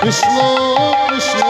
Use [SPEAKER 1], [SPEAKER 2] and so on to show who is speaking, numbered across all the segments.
[SPEAKER 1] Krishna Krishna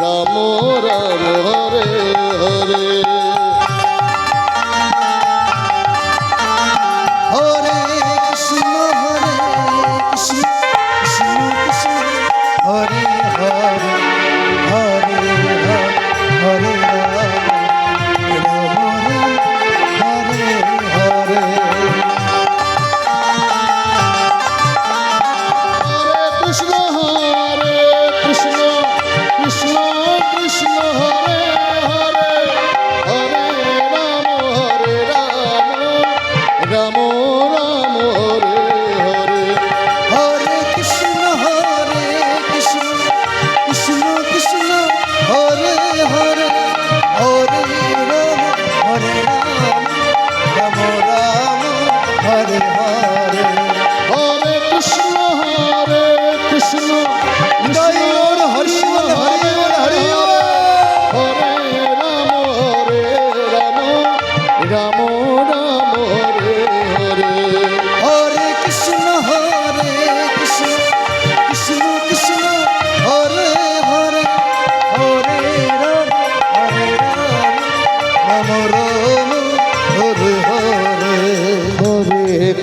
[SPEAKER 1] Ram Ram Hare Hare.
[SPEAKER 2] Krishna Hare